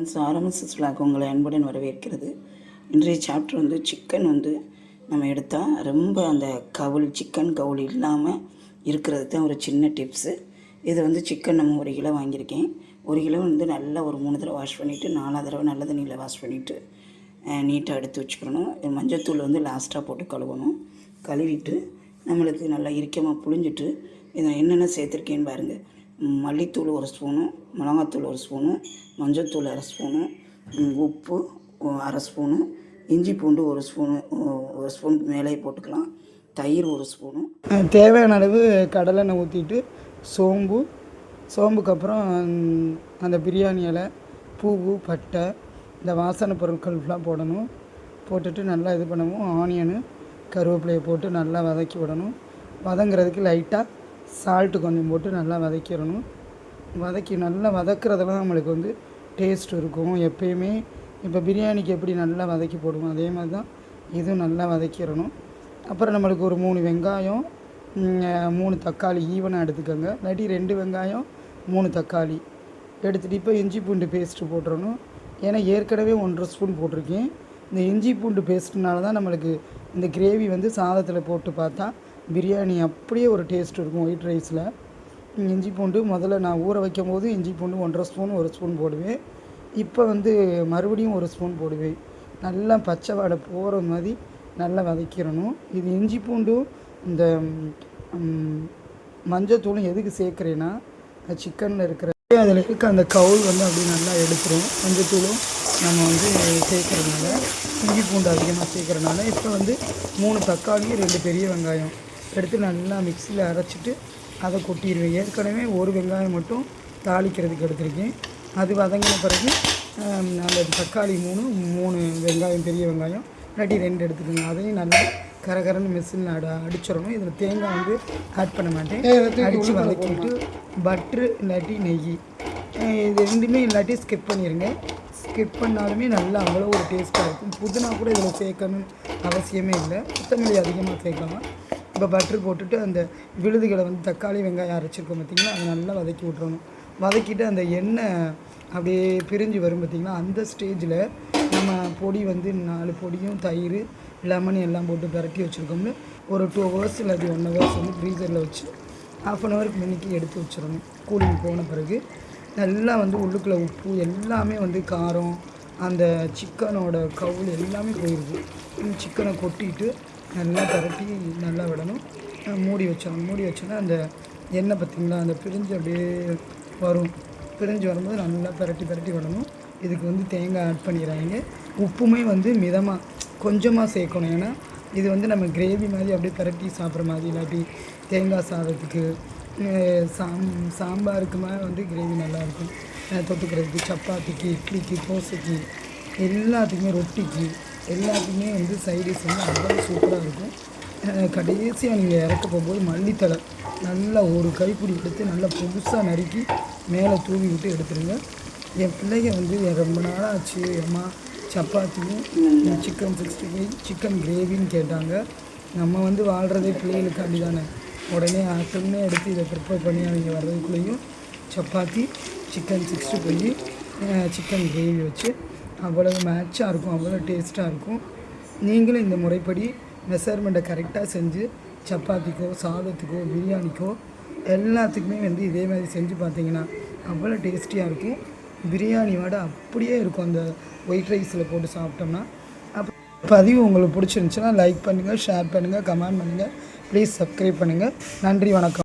Friends RMSS vlog உங்களை அன்புடன் வரவேற்கிறது. இன்றைய சாப்டர் வந்து சிக்கன் வந்து நம்ம எடுத்தால் ரொம்ப அந்த கவுள் சிக்கன் கவுள் இல்லாமல் இருக்கிறது தான் ஒரு சின்ன டிப்ஸு இது வந்து சிக்கன் நம்ம ஒரு கிலோ வாங்கியிருக்கேன். ஒரு கிலோ வந்து நல்லா ஒரு மூணு தடவை வாஷ் பண்ணிவிட்டு நாலாவது தடவை நல்ல தண்ணியில் வாஷ் பண்ணிவிட்டு நீட்டாக எடுத்து வச்சுக்கணும். மஞ்சத்தூள் வந்து லாஸ்ட்டாக போட்டு கழுவணும். கழுவிட்டு நம்மளுக்கு நல்லா இறுக்கமாக புழிஞ்சிட்டு இதை என்னென்ன சேர்த்துருக்கேன்னு பாருங்கள் மல்லித்தூள் ஒரு ஸ்பூனு மிளகாத்தூள் ஒரு ஸ்பூனு மஞ்சத்தூள் அரை ஸ்பூனு உப்பு அரை ஸ்பூனு இஞ்சி பூண்டு ஒரு ஸ்பூனு ஒரு ஸ்பூன் மேலே போட்டுக்கலாம். தயிர் ஒரு ஸ்பூனு. தேவையான அளவு கடலெண்ணெய் ஊற்றிட்டு சோம்பு சோம்புக்கு அப்புறம் அந்த பிரியாணி இலை பூவு பட்டை இந்த வாசனை பொருட்கள்லாம் போடணும். போட்டுட்டு நல்லா இது பண்ணவும் ஆனியனு கருவேப்பிலையை போட்டு நல்லா வதக்கி விடணும். வதங்குறதுக்கு லைட்டாக சால்ட்டு கொஞ்சம் போட்டு நல்லா வதக்கிடணும். வதக்கி நல்லா வதக்குறதுல தான் நம்மளுக்கு வந்து டேஸ்ட் இருக்கும். எப்பயுமே இப்போ பிரியாணிக்கு எப்படி நல்லா வதக்கி போடுவோம் அதே மாதிரி தான் இதுவும் நல்லா வதக்கிடணும். அப்புறம் நம்மளுக்கு ஒரு மூணு வெங்காயம் மூணு தக்காளி ஈவனாக எடுத்துக்கோங்க. இல்லாட்டி ரெண்டு வெங்காயம் மூணு தக்காளி எடுத்துகிட்டு இப்போ இஞ்சி பூண்டு பேஸ்ட்டு போட்டுறணும். ஏன்னா ஏற்கனவே ஒன்றரை ஸ்பூன் போட்டிருக்கேன். இந்த இஞ்சி பூண்டு பேஸ்ட்னால தான் நம்மளுக்கு இந்த கிரேவி வந்து சாதத்தில் போட்டு பார்த்தா பிரியாணி அப்படியே ஒரு டேஸ்ட் இருக்கும் ஒயிட் ரைஸில் இஞ்சி பூண்டு முதல்ல நான் ஊற வைக்கும் போது இஞ்சி பூண்டு ஒன்றரை ஸ்பூன் ஒரு ஸ்பூன் போடுவேன். இப்போ வந்து மறுபடியும் ஒரு ஸ்பூன் போடுவேன். நல்லா பச்சை வாடை போகிற மாதிரி நல்லா வதக்கிடணும். இது இஞ்சி பூண்டும் இந்த மஞ்சத்தூளும் எதுக்கு சேர்க்குறேன்னா சிக்கனில் இருக்கிற அதில் இருக்க அந்த கவுல் வந்து அப்படியே நல்லா எடுத்துரும். மஞ்சத்தூளும் நம்ம வந்து சேர்க்குறதுனால இஞ்சி பூண்டு அதிகமாக சேர்க்குறதுனால இப்போ வந்து மூணு தக்காளி ரெண்டு பெரிய வெங்காயம். எடுத்து நல்லா மிக்சியில் அரைச்சிட்டு அதை கொட்டிடுவேன். ஏற்கனவே ஒரு வெங்காயம் மட்டும் தாளிக்கிறதுக்கு எடுத்திருக்கேன். அது வதங்கின பிறகு அந்த தக்காளி மூணு மூணு வெங்காயம் பெரிய வெங்காயம் இல்லாட்டி ரெண்டு எடுத்துக்கோங்க. அதையும் நல்லா கரகரன்னு மிஷினில் அட அடிச்சிடணும். இதில் தேங்காய் வந்து ஆட் பண்ண மாட்டேன். அடித்து வதக்கிட்டு பட்ரு இல்லாட்டி நெய். இது ரெண்டுமே இல்லாட்டி ஸ்கிப் பண்ணிடுங்க ஸ்கிப் பண்ணாலுமே நல்லா அவ்வளோ ஒரு டேஸ்ட்டாக இருக்கும். புதினா கூட இதில் சேர்க்கணும்னு அவசியமே இல்லை. கொத்தமல்லி அதிகமாக சேர்க்கலாம். இப்போ பட்ரு போட்டுட்டு அந்த விழுதுகளை வந்து தக்காளி வெங்காயம் அரைச்சிருக்கோம் பார்த்திங்கன்னா அதை நல்லா வதக்கி விட்றணும் வதக்கிட்டு அந்த எண்ணெய் அப்படியே பிரிஞ்சு வரும் பார்த்திங்கன்னா அந்த ஸ்டேஜில் நம்ம பொடி வந்து நாலு பொடியும் தயிர் லெமன் எல்லாம் போட்டு பிரட்டி வச்சுருக்கோம்னு ஒரு டூ ஹவர்ஸ் இல்லாட்டி ஒன் ஹவர்ஸ் வந்து ஃப்ரீசரில் வச்சு ஹாஃப் அன் ஹவருக்கு முன்னிக்கு எடுத்து வச்சிடணும். கூலிங் போன பிறகு நல்லா வந்து உள்ளுக்குள்ளே உப்பு எல்லாமே வந்து காரம் அந்த சிக்கனோட கவுள் எல்லாமே போயிருக்கு சிக்கனை கொட்டிட்டு நல்லா பரட்டி நல்லா விடணும். மூடி வச்சிடணும். மூடி வச்சோன்னா அந்த எண்ணெய் பார்த்திங்களா அந்த பிரிஞ்சு அப்படியே வரும். பிரிஞ்சு வரும்போது நல்லா பரட்டி பரட்டி விடணும். இதுக்கு வந்து தேங்காய் ஆட் பண்ணிடுறாங்க உப்புமே வந்து மிதமாக கொஞ்சமாக சேர்க்கணும். ஏன்னா இது வந்து நம்ம கிரேவி மாதிரி அப்படியே பரட்டி சாப்பிட்ற மாதிரி இல்லாட்டி தேங்காய் சாதத்துக்கு சாம் சாம்பாருக்கு மேலே வந்து கிரேவி நல்லாயிருக்கும் தொட்டுக்கிறதுக்கு சப்பாத்திக்கு இட்லிக்கு தோசைக்கு எல்லாத்துக்குமே ரொட்டிக்கு எல்லாத்துக்குமே வந்து சைடிஷ் வந்து அவ்வளோ சூப்பராக இருக்கும். கடைசியாக நீங்கள் இறக்க போகும்போது மல்லித்தழை நல்லா ஒரு கைப்பிடி எடுத்து நல்லா புதுசாக நறுக்கி மேலே தூவி விட்டு எடுத்துருங்க. என் பிள்ளைங்க வந்து ரொம்ப நாளாக ஆச்சு. அம்மா சப்பாத்தியும் சிக்கன் சிக்ஸ்டி ஃபைவ் சிக்கன் கிரேவின்னு கேட்டாங்க. நம்ம வந்து வாழ்கிறதே பிள்ளைகளுக்காண்டி தானே. உடனே ஆட்டம்னே எடுத்து இதை ப்ரிப்பேர் பண்ணி அவங்க வர்றதுக்குள்ளேயும் chapati chicken sixty five chicken gravy வச்சு அவ்வளவு மேட்சாக இருக்கும் அவ்வளோ டேஸ்ட்டாக இருக்கும். நீங்களும் இந்த முறைப்படி மெஷர்மெண்ட்டை கரெக்டாக செஞ்சு சப்பாத்திக்கோ சாதத்துக்கோ பிரியாணிக்கோ எல்லாத்துக்குமே வந்து இதே மாதிரி செஞ்சு பார்த்தீங்கன்னா அவ்வளோ டேஸ்டியாக இருக்கும். பிரியாணி வடை அப்படியே இருக்கும் அந்த ஒயிட் ரைஸில் போட்டு சாப்பிட்டோம்னா. அப்போ பதிவு உங்களுக்கு பிடிச்சிருந்துச்சுன்னா லைக் பண்ணுங்கள் ஷேர் பண்ணுங்கள் கமெண்ட் பண்ணுங்கள் ப்ளீஸ் சப்ஸ்கிரைப் பண்ணுங்கள் நன்றி வணக்கம்.